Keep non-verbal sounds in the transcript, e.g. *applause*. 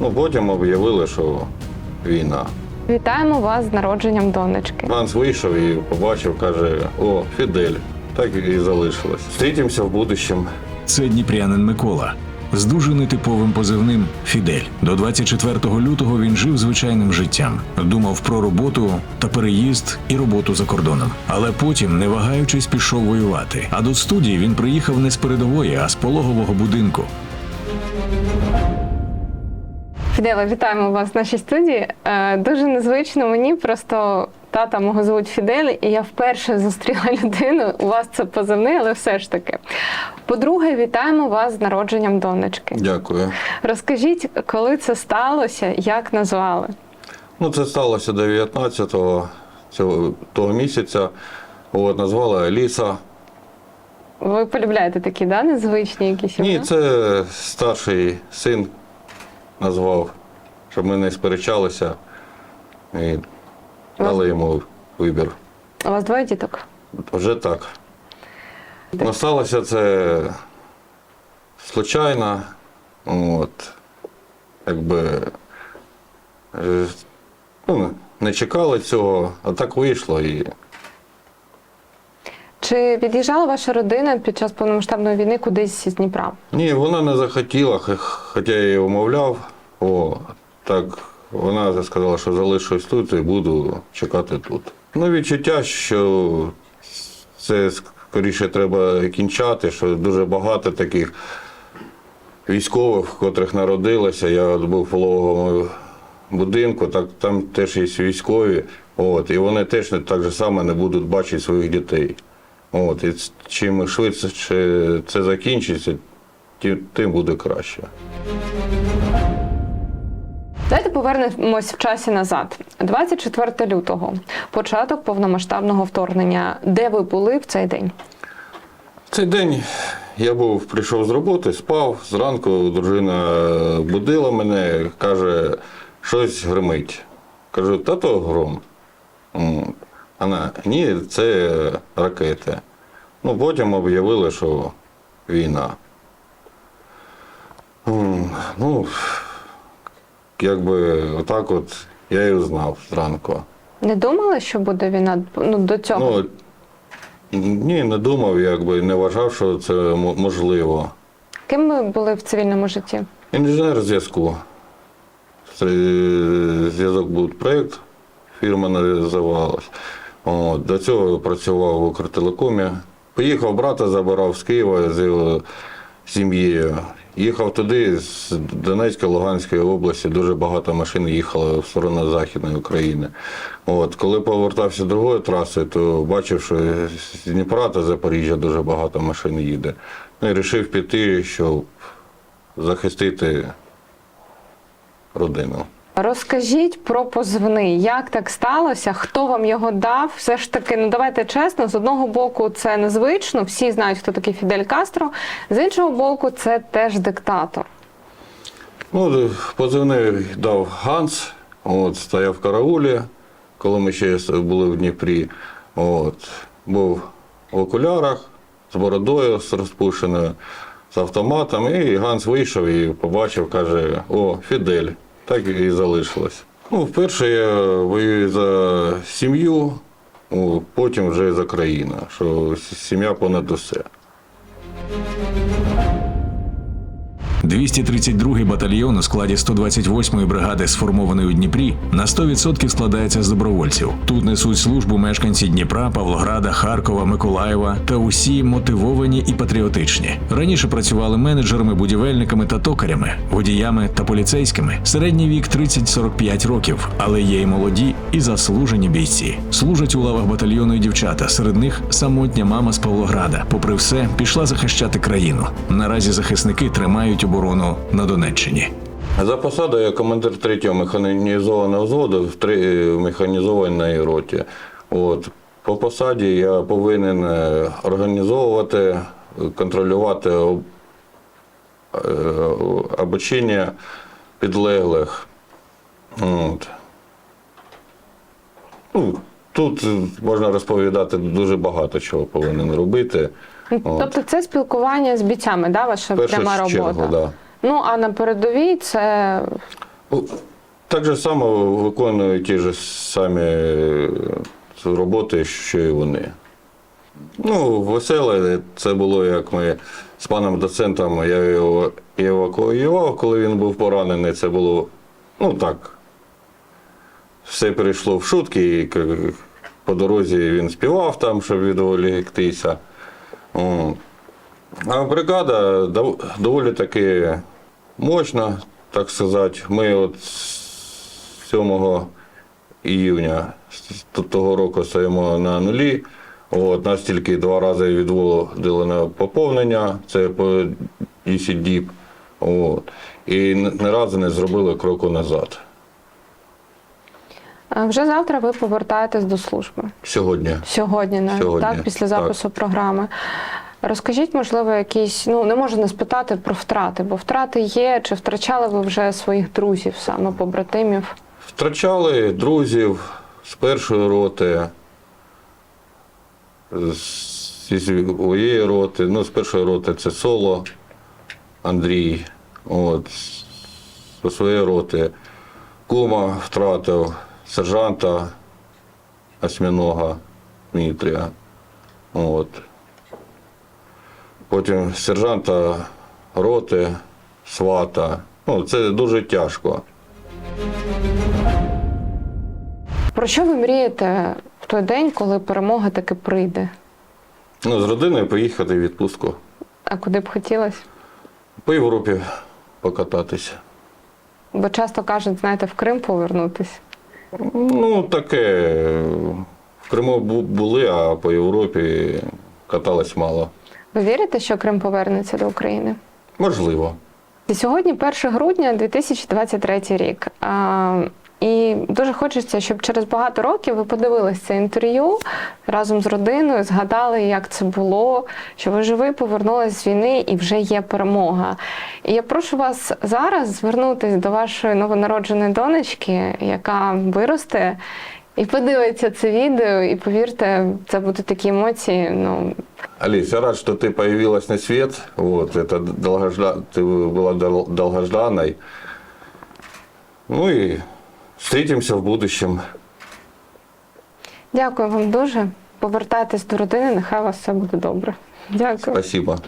Ну, потім об'явили, що війна. Вітаємо вас з народженням донечки. Ганс вийшов і побачив, каже: О, Фідель. Так і залишилось. Зустрітимося в будущем. Це дніпрянин Микола. З дуже нетиповим позивним Фідель. До 24 лютого він жив звичайним життям, думав про роботу та переїзд і роботу за кордоном. Але потім, не вагаючись, пішов воювати. А до студії він приїхав не з передової, а з пологового будинку. Фіделе, вітаємо вас в нашій студії. Е, Дуже незвично мені, просто тата мого звуть Фідель, і я вперше зустріла *laughs* людину. У вас це позивний, але все ж таки. По-друге, вітаємо вас з народженням донечки. Дякую. Розкажіть, коли це сталося, як назвали? Ну, це сталося 19-го цього того місяця. От, назвали Аліса. Ви полюбляєте такі, да, незвичні якісь Ні, це старший син назвав, щоб ми не сперечалися. І дали йому вибір. У вас двоє діток? Вже так. Ну, сталося це случайно. От, якби е, ну, не чекали цього, а так вийшло. І Чи від'їжджала ваша родина під час повномасштабної війни кудись з Дніпра? Ні, вона не захотіла, хоча я її умовляв. О, так вона сказала, що залишусь тут і буду чекати тут. Ну, відчуття, що це скоріше треба кінчати, що дуже багато таких військових, котрих народилося. Я от був в пологовому будинку, так там теж є військові. От, і вони теж не так же само не будуть бачити своїх дітей. От, і чим швидше це закінчиться, тим буде краще. Давайте повернемось в часі назад. 24 лютого, початок повномасштабного вторгнення. Де ви були в цей день? Цей день я був, прийшов з роботи, спав. Зранку дружина будила мене, каже, щось гримить. Кажу, та то гром. М. Вона, ні, це ракети. Ну, потім об'явили, що війна. Ну, якби отак от я і знав зранку. Не думали, що буде війна ну, до цього? Ну, ні, не думав, якби не вважав, що це можливо. Ким ви були в цивільному житті? Інженер зв'язку. Зв'язок був проєкт, фірма називалась. От, до цього працював в Укртелекомі. Поїхав брата, забирав з Києва з сім'єю. Їхав туди, з Донецької, Луганської області, дуже багато машин їхало в сторону Західної України. От, коли повертався другою трасою, то бачив, що з Дніпра та Запоріжжя дуже багато машин їде. Ну і вирішив піти, щоб захистити родину. Розкажіть про позивний, як так сталося, хто вам його дав? Все ж таки, ну давайте чесно, з одного боку це незвично, всі знають, хто такий Фідель Кастро, з іншого боку, це теж диктатор. Ну, позивний дав Ганс, от, стояв в караулі, коли ми ще були в Дніпрі. От, був в окулярах з бородою з розпушеною, з автоматом. І Ганс вийшов і побачив, каже: О, Фідель. Так і залишилось. Ну, вперше я воюю за сім'ю, потім вже за країну, що сім'я понад усе. 232-й батальйон у складі 128-ї бригади, сформований у Дніпрі, на 100% складається з добровольців. Тут несуть службу мешканці Дніпра, Павлограда, Харкова, Миколаєва та усі мотивовані і патріотичні. Раніше працювали менеджерами, будівельниками та токарями, водіями та поліцейськими. Середній вік 30-45 років, але є й молоді і заслужені бійці. Служать у лавах батальйону і дівчата. Серед них самотня мама з Павлограда. Попри все, пішла захищати країну. Наразі захисники тримають оборону на Донеччині. За посадою я командир 3-го механізованого взводу в три механізованій роті. От. По посаді я повинен е, організовувати, контролювати е, обучення підлеглих. От. Ну, тут можна розповідати дуже багато чого повинен робити. От. Тобто це спілкування з бійцями, да, ваша першу пряма робота? чергу, да. Ну а на передовій це Ну, Так же само виконую ті ж самі е, роботи, що і вони. Ну, веселе, це було, як ми з паном доцентом, я його евакуював, коли він був поранений. Це було, ну так. Все перейшло в шутки, і по дорозі він співав там, щоб відволіктися. А бригада доволі таки мощна, так сказати. Ми от з 7 іюня того року стоїмо на нулі. От, нас тільки два рази відводили на поповнення, це по 10 діб. От. І ні разу не зробили кроку назад. Вже завтра ви повертаєтесь до служби. Сьогодні. Сьогодні, навіть, Сьогодні, так, після так. запису програми. Розкажіть, можливо, якісь, ну не можу не спитати про втрати, бо втрати є. Чи втрачали ви вже своїх друзів, саме побратимів? Втрачали друзів з першої роти, з зі своєї роти. Ну, з першої роти це соло Андрій. От, зі своєї роти кума втратив сержанта осьминога Дмитрія. От. Потім сержанта роти, свата. Ну, це дуже тяжко. Про що ви мрієте в той день, коли перемога таки прийде? Ну, з родиною поїхати в відпустку. А куди б хотілося? По Європі покататися. Бо часто кажуть, знаєте, в Крим повернутись. Ну, таке. В Криму бу- були, а по Європі катались мало. Ви вірите, що Крим повернеться до України? Можливо. Сьогодні 1 грудня 2023 рік. А, і дуже хочеться, щоб через багато років ви подивилися це інтерв'ю разом з родиною, згадали, як це було, що ви живі, повернулись з війни і вже є перемога. І я прошу вас зараз звернутися до вашої новонародженої донечки, яка виросте. І подивиться це відео, і повірте, це будуть такі емоції. Ну Алис, я рад, что ты появилась на свет. Вот, это долгожда... ты была дол- долгожданной. Ну и встретимся в будущем. дякую вам дуже. Повертайтесь до родини, нехай у вас все буде добре. Дякую. Спасибо.